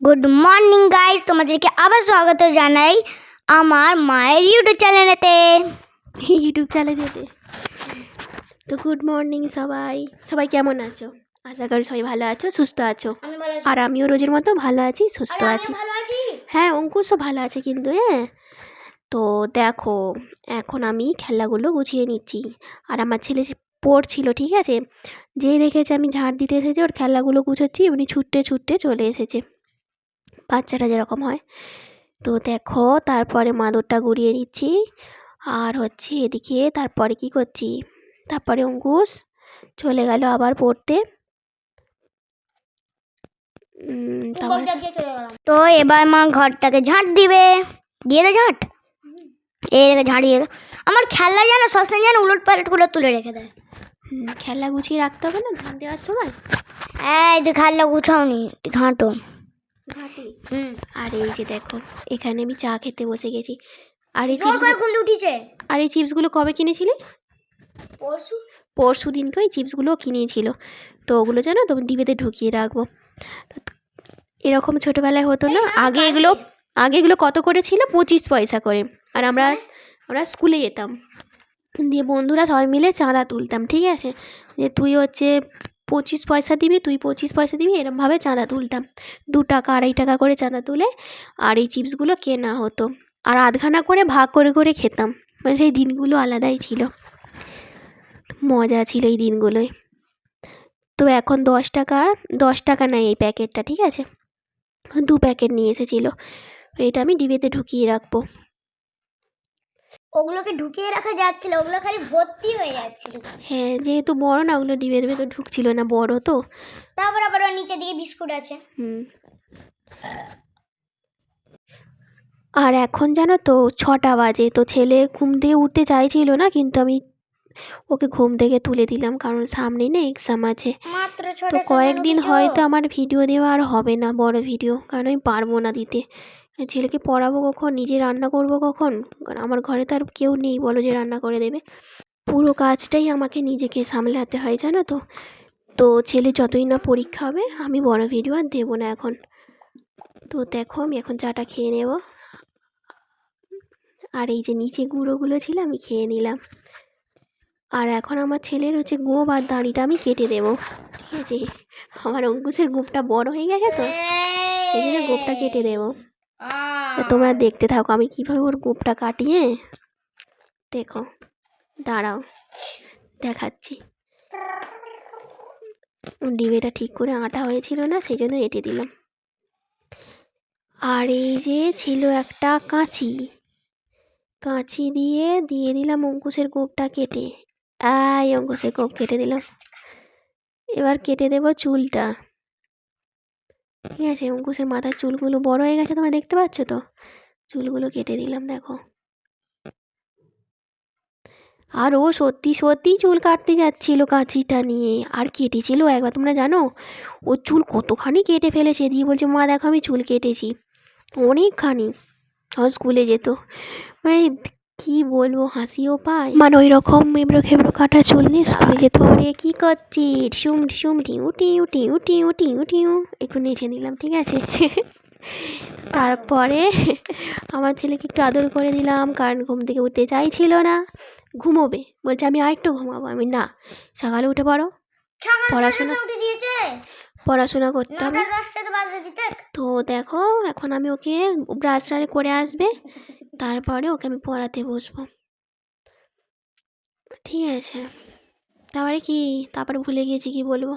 Good morning guys তোমাদেরকে আবার স্বাগত জানাই আমার মায়ের ইউটিউব চ্যানেলেতে ইউটিউব চ্যানেলেতে তো গুড মর্নিং সবাই। সবাই কেমন আছো? আশা করি সবাই ভালো আছো সুস্থ আছো। আর আমিও রোজের মতো ভালো আছি সুস্থ আছি। হ্যাঁ অঙ্কুশও ভালো আছে কিন্তু হ্যাঁ। তো দেখো এখন আমি খেলাগুলো গুছিয়ে নিচ্ছি। আর আমার ছেলে পড়ছিল ঠিক আছে? যেই দেখেছে আমি ঝাড় দিতে এসেছি ওর খেলাগুলো গুছোচ্ছি উনি ছুটতে ছুটতে চলে এসেছে। বাচ্চারা যেরকম হয়। তো দেখো তারপরে মাদুরটা গুড়িয়ে নিচ্ছি। আর হচ্ছে এদিকে তারপরে কি করছি? তারপরে অঙ্কুশ চলে গেল আবার পড়তে। তো এবার মা ঘরটাকে ঝাঁট দিবে। দিয়ে দে ঝাঁট? এই দেখে ঝাড়িয়ে। আমার খেলা যেন সবসময় যেন উলট পালটগুলো তুলে রেখে দেয়। খেলা গুছিয়ে রাখতে হবে না? ধান দেওয়ার সময়? এই তুই খেলা গুছাওনি ঘাটি। হুম আর এই যে দেখো এখানে আমি চা খেতে বসে গেছি। আর এই চিপস উঠিছে। আর এই চিপসগুলো কবে কিনেছিলে? পরশু। পরশু দিনকে ওই চিপসগুলো কিনেছিল। তো ওগুলো জানো তো ডিবেতে ঢুকিয়ে রাখব। এরকম ছোটোবেলায় হতো না আগে এগুলো আগে এগুলো কত করে ছিল? পঁচিশ পয়সা করে। আর আমরা আমরা স্কুলে যেতাম। দিয়ে বন্ধুরা সবাই মিলে চাঁদা তুলতাম ঠিক আছে? যে তুই হচ্ছে পঁচিশ পয়সা দিবি, তুই পঁচিশ পয়সা দিবি এরমভাবে চাঁদা তুলতাম। দু টাকা, আড়াই টাকা করে চাঁদা তুলে আর এই চিপসগুলো কেনা হতো। আর আধখানা করে ভাগ করে করে খেতাম। মানে সেই দিনগুলো আলাদাই ছিল। মজা ছিল এই দিনগুলোয়। তো এখন দশ টাকা দশ টাকা নেয় এই প্যাকেটটা, ঠিক আছে? দু প্যাকেট নিয়ে এসেছিল। এটা আমি ডিবেতে ঢুকিয়ে রাখব। ওগুলোকে ঢুকিয়ে রাখা যাচ্ছিল ওগুলো খালি ভর্তি হয়ে যাচ্ছিল। হ্যাঁ যেহেতু বড় না ওগুলো ডিবের ভেতর ঢুকছিল না বড় তো। তারপর আবার ওর নিচের দিকে বিস্কুট আছে। হুম। আর এখন জানো তো ছটা বাজে তো ছেলে ঘুম থেকে উঠতে চাইছিল না কিন্তু আমি ওকে ঘুম থেকে তুলে দিলাম কারণ সামনে না এক্সাম আছে। তো কয়েকদিন হয়তো আমার ভিডিও দেওয়া আর হবে না বড় ভিডিও কারণ আমি পারব না দিতে। ছেলেকে পড়াবো কখন? নিজে রান্না করব কখন? আমার ঘরে তো আর কেউ নেই, বলো যে রান্না করে দেবে। পুরো কাজটাই আমাকে নিজেকে সামলাতে হয়, জানো তো? তো ছেলে যতই না পরীক্ষা হবে, আমি বড় ভিডিও আর দেবো না এখন। তো দেখো, আমি এখন চাটা খেয়ে নেব। আর এই যে নিচে গুঁড়োগুলো ছিল, আমি খেয়ে নিলাম। আর এখন আমার ছেলের হচ্ছে গোপ আর দাড়িটা আমি কেটে দেবো। ঠিক আছে? আমার অঙ্কুশের গোপটা বড় হয়ে গেছে তো? জন্য গোপটা কেটে দেবো। তোমরা দেখতে থাকো। আমি কীভাবে ওর গোপটা কাটিয়ে দেখো। দাঁড়াও, দেখাচ্ছি। ডিবেটা ঠিক করে আটা হয়েছিল না, সেই জন্য এঁটে দিলাম। আর এই যে ছিল একটা কাঁচি। কাঁচি দিয়ে দিয়ে দিলাম অঙ্কুশের গোপটা কেটে। আই অঙ্কুশের গোপ কেটে দিলাম। এবার কেটে দেব চুলটা। ঠিক আছে, অঙ্কুশের মাথার চুলগুলো বড় হয়ে গেছে, তোমরা দেখতে পাচ্ছ তো? চুলগুলো কেটে দিলাম, দেখো। আর ও সত্যি সত্যি চুল কাটতে যাচ্ছিল কাঁচিটা নিয়ে, আর কেটেছিল একবার, তোমরা জানো? ও চুল কতখানি কেটে ফেলেছে, দিয়ে বলছে, মা, দেখো আমি চুল কেটেছি। অনেকখানি। স্কুলে যেত। মানে কি বলব হাসিও পায়। মানে ওই রকম এবড়ো খেবড়ো কাটা চুল নিয়ে স্কুলে যেত রে কী করছি ঢিসুম ঢিসুম টিউ টিউ টিউ টিউ টিউ টিউ। একটু নেচে নিলাম ঠিক আছে? তারপরে আমার ছেলেকে একটু আদর করে দিলাম কারণ ঘুম থেকে উঠতে চাইছিল না। ঘুমোবে। বলছে আমি আরেকটু ঘুমাবো। আমি না সকালে উঠে পড়ো। পড়াশোনা পড়াশোনা করতে হবে। তো দেখো এখন আমি ওকে ব্রাশ করে আসবে। তারপরে ওকে আমি পড়াতে বসবো। ঠিক আছে। তারপরে কি? তারপরে ভুলে গিয়েছি কি বলব?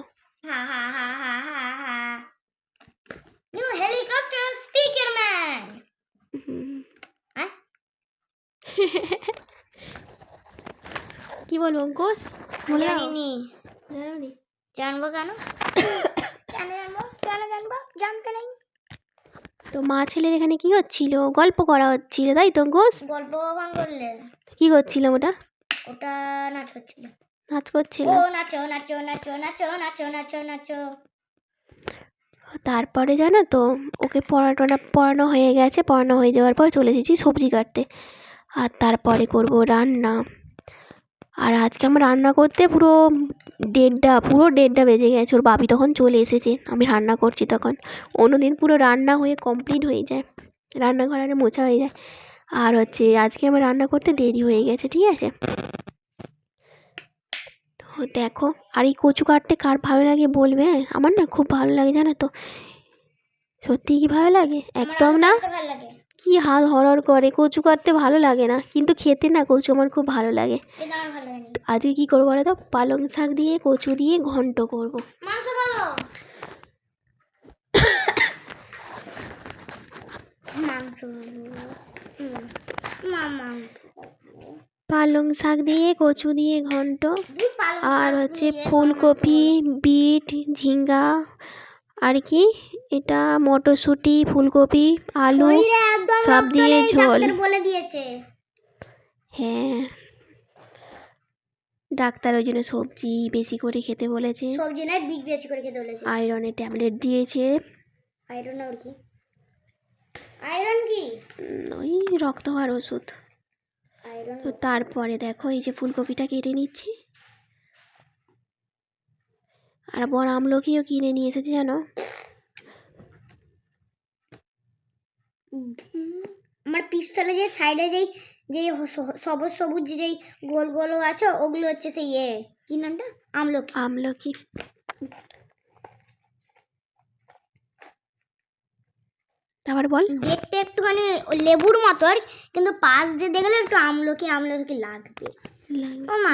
New helicopter speaker man hmm. কি বলব গোস দাও। জানিনি। জানব কেন? কেন জানব? কেন জানব? জানতে নেই। তো মা ছেলের এখানে কি হচ্ছিল? গল্প করা হচ্ছিল তাই তো অঙ্কুশ গল্প কখন করলে। কি করছিলাম ওটা? ওটা নাচ হচ্ছিল নাচ করছিল? ও নাচো নাচো নাচো নাচো নাচো নাচো নাচো। তারপরে জানো তো ওকে পড়াটোনা পড়ানো হয়ে গেছে পড়ানো হয়ে যাওয়ার পর চলে এসেছি সবজি কাটতে। আর তারপরে করব রান্না। আর আজকে আমার রান্না করতে পুরো দেড়টা পুরো দেড়টা বেজে গেছে। ওর বাপি তখন চলে এসেছে। আমি রান্না করছি তখন। অন্যদিন পুরো রান্না হয়ে কমপ্লিট হয়ে যায়। রান্নাঘর আরে মোছা হয়ে যায়। আর হচ্ছে আজকে আমার রান্না করতে দেরি হয়ে গেছে, ঠিক আছে? দেখো, আর এই কচু কাটতে কার ভালো লাগে বলবে? আমার না খুব ভালো লাগে, জানো তো? সত্যিই কি ভালো লাগে? একদম না? কি হাত হরহর করে? কচু কাটতে ভালো লাগে না। কিন্তু খেতে না কচু আমার খুব ভালো লাগে। আজকে কি করব বলো তো? পালং শাক দিয়ে কচু দিয়ে ঘন্ট করব। পালং শাক দিয়ে কচু দিয়ে ঘন্ট। আর হচ্ছে ফুলকপি বিট ঝিঙ্গা আর কি এটা মটরশুঁটি ফুলকপি আলু সব দিয়ে ঝোল। বলে দিয়েছে। হ্যাঁ। ডাক্তার ওই জন্য সবজি বেশি করে খেতে বলেছে। সবজি নয় বিট বেশি করে খেতে বলেছে। আয়রনের ট্যাবলেট দিয়েছে। আয়রন আর কি? আয়রন কি? ওই রক্ত হওয়ার ওষুধ। আয়রন। তো তারপরে দেখো এই যে ফুলকপিটা কেটে নিচ্ছি। আর বড় আমলকিও কিনে নিয়ে এসেছি জানো? আমার পিস্তলে যে সাইডে যেই যেই সবুজ সবুজ যেই গোল গোল আছে ওগুলো হচ্ছে সেই ইয়ে কি নামটা? আমলকি। আমলকি। তারপর বল। দেখতে একটুখানি লেবুর মতো আর কিন্তু পাশ দিয়ে দেখলে একটু আমলকি আমলকি লাগবে।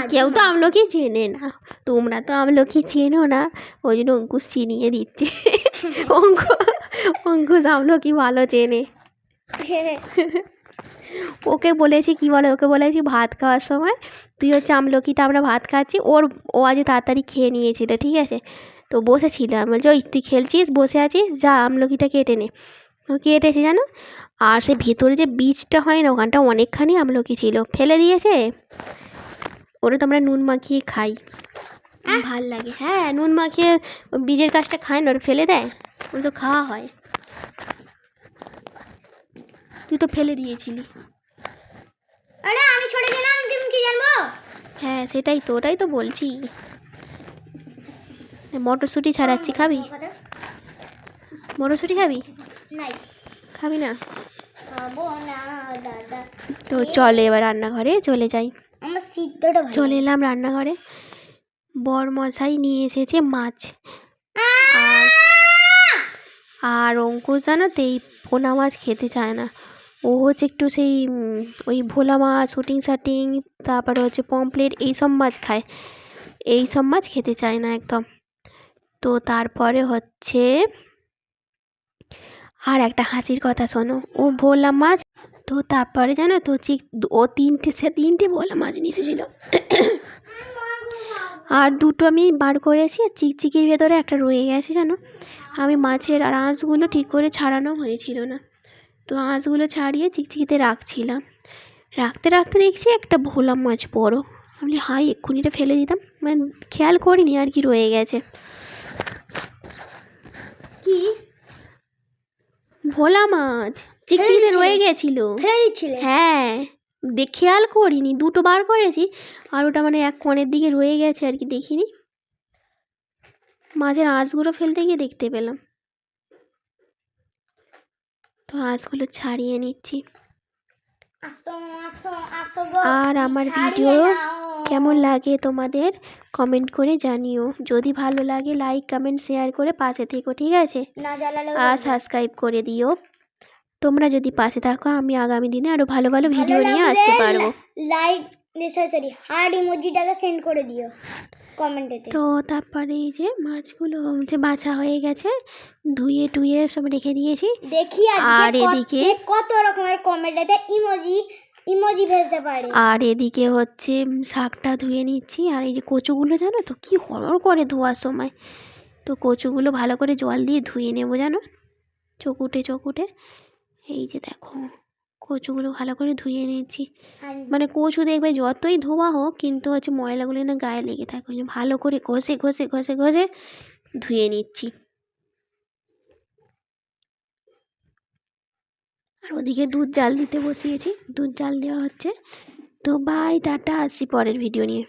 কেউ তো আমলকি চেনে না। তোমরা তো আমলকি চেনো না। ওই জন্য অঙ্কুশ চিনিয়ে দিচ্ছে। অঙ্কু অঙ্কুশ আমলকি ভালো চেনে। ওকে বলেছি কি বলে? ওকে বলেছি ভাত খাওয়ার সময় তুই হচ্ছে আমলকিটা আমরা ভাত খাচ্ছি ওর ও আজ তাড়াতাড়ি খেয়ে নিয়েছিল ঠিক আছে? তো বসেছিল আমি বলছি ওই তুই খেলছিস? বসে আছিস? যা আমলকিটা কেটে নে। ও কেটেছে জানো? আর সে ভেতরে যে বীজটা হয় না ওখানটা অনেকখানি আমলকি ছিল। ফেলে দিয়েছে? ওটা তো আমরা নুন মাখিয়ে খাই। ভালো লাগে। হ্যাঁ নুন মাখিয়ে বীজের কাজটা খায় না ওটা ফেলে দেয়। ওটা তো খাওয়া হয়। তুই তো ফেলে দিয়েছিলি। আরে আমি ছোটে গেলাম তুমি কি জানব? হ্যাঁ সেটাই তো ওটাই তো বলছি। মটরশুঁটি ছাড়াচ্ছি খাবি? মটরশুঁটি খাবি? খাবি না? তো চলে এবার রান্নাঘরে চলে যাই। আমার সিদ্ধটা চলে এলাম রান্নাঘরে। বর মশাই নিয়ে এসেছে মাছ। আর আর অঙ্কুশ জানো তো এই পোনা মাছ খেতে চায় না। ও হচ্ছে একটু সেই ওই ভোলা মাছ শুটিং শাটিং তারপরে হচ্ছে পমপ্লেট এইসব মাছ খায়। এই সব মাছ খেতে চায় না একদম। তো তারপরে হচ্ছে আর একটা হাসির কথা শোনো। ও ভোলা মাছ তো তারপরে জানো তো চিক ও তিনটে, সে তিনটে ভোলা মাছ নিয়ে এসেছিল। আর দুটো আমি বার করেছি, আর চিকচিকির ভেতরে একটা রয়ে গেছে জানো। আমি মাছের আর আঁশগুলো ঠিক করে ছাড়ানো হয়েছিল না। তো আঁশগুলো ছাড়িয়ে চিকচিকিতে রাখছিলাম। রাখতে রাখতে দেখছি একটা ভোলা মাছ বড়। আমি হাই এক্ষুনিটা ফেলে দিতাম। মানে খেয়াল করিনি আর কি রয়ে গেছে। কি? ভোলা মাছ? চিকচিকিতে রয়ে গেছিল। ফেলে দিচ্ছিলে হ্যাঁ দেখ খেয়াল করিনি দুটো বার করেছি। আর ওটা মানে এক কোণের দিকে রয়ে গেছে আর কি দেখিনি। মাঝের আঁশগুলো ফেলতে গিয়ে দেখতে পেলাম। তো আঁশগুলো ছাড়িয়ে নিচ্ছি। আর আমার ভিডিও কেমন লাগে তোমাদের কমেন্ট করে জানিও। যদি ভালো লাগে লাইক কমেন্ট শেয়ার করে পাশে থেকো ঠিক আছে? আর সাবস্ক্রাইব করে দিও। তোমরা যদি পাশে থাকো আমি আগামী দিনে আরও ভালো ভালো ভিডিও নিয়ে আসতে পারব। লাইক সরি হার্ড ইমোজিটাকে সেন্ড করে দিও কমেন্টেতে তো তারপরে এই যে মাছগুলো যে বাছা হয়ে গেছে ধুয়ে টুয়ে সব রেখে দিয়েছি। দেখি আর এদিকে? কত রকমের কমেন্টেতে ইমোজি ইমোজি ভেজতে পারে। আর এদিকে হচ্ছে শাকটা ধুয়ে নিচ্ছি আর এই যে কচুগুলো জানো তো কি হরর করে ধোয়ার সময়। তো কচুগুলো ভালো করে জল দিয়ে ধুয়ে নেব জানো? চকুটে চকুটে। এই যে দেখো কচুগুলো ভালো করে ধুয়ে নিচ্ছি আর- মানে কচু দেখবে যতই ধোয়া হোক কিন্তু হচ্ছে ময়লাগুলো না গায়ে লেগে থাকে। ওই ভালো করে ঘষে ঘষে ঘষে ঘষে ধুয়ে নিচ্ছি। আর ওদিকে দুধ জাল দিতে বসিয়েছি। দুধ জাল দেওয়া হচ্ছে। তো বাই টাটা আসছি পরের ভিডিও নিয়ে।